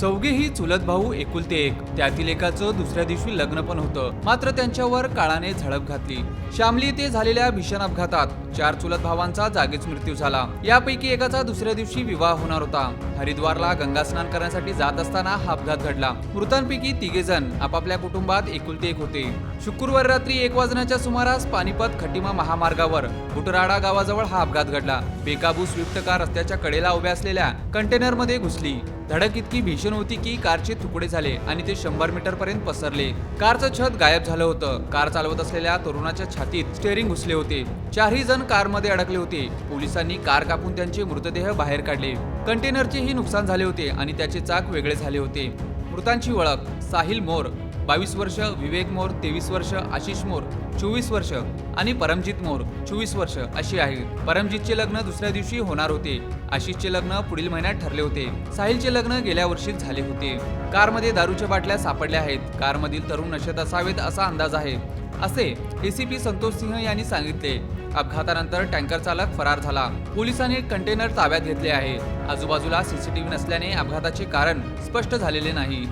चौघेही चुलत भाऊ एकुलते एक. त्यातील एकाचं दुसऱ्या दिवशी लग्न पण होतं. मात्र त्यांच्यावर काळाने झडप घातली. शामली येथे झालेल्या भीषण अपघातात चार चुलत भावांचा जागीच मृत्यू झाला. यापैकी एकाचा दुसऱ्या दिवशी विवाह होणार होता. हरिद्वारला गंगा स्नान करण्यासाठी जात असताना हा अपघात घडला. मृतांपैकी तिघे जण आपापल्या कुटुंबात एकुलते एक होते. शुक्रवारी रात्री एक वाजण्याच्या सुमारास पानिपत खटिमा महामार्गावर कुटराडा गावाजवळ हा अपघात घडला. बेकाबू स्विफ्ट कार रस्त्याच्या कडेला उभ्या असलेल्या कंटेनरमध्ये घुसली. धडक इतकी भीषण होती की कारचे तुकडे झाले आणि ते शंभर मीटर पर्यंत पसरले. कारचं छत गायब झालं होतं. कार चालवत असलेल्या तरुणाच्या छातीत स्टेअरिंग घुसले होते. चारही जण कारमध्ये अडकले होते. पोलिसांनी कार कापून त्यांचे मृतदेह बाहेर काढले. कंटेनरचेही नुकसान झाले होते आणि त्याचे चाक वेगळे झाले होते. मृतांची ओळख साहिल मोर बावीस वर्ष विवेक मोर तेवीस वर्ष आशिष मोर चोवीस वर्ष आणि परमजित मोर चोवीस वर्ष अशी आहे. परमजितचे लग्न दुसऱ्या दिवशी होणार होते. आशिषचे लग्न पुढील महिन्यात ठरले होते. साहिलचे लग्न गेल्या वर्षीच झाले होते. कारमध्ये दारूच्या बाटल्या सापडल्या आहेत. कारमधील तरुण नशेत असावेत असा अंदाज आहे. असे एसीपी संतोष सिंह यांनी सांगितले. अपघातानंतर टँकर चालक फरार झाला. पोलिसांनी कंटेनर ताब्यात घेतले आहे. आजूबाजूला सीसीटीव्ही नसल्याने अपघाताचे कारण स्पष्ट झालेले नाही.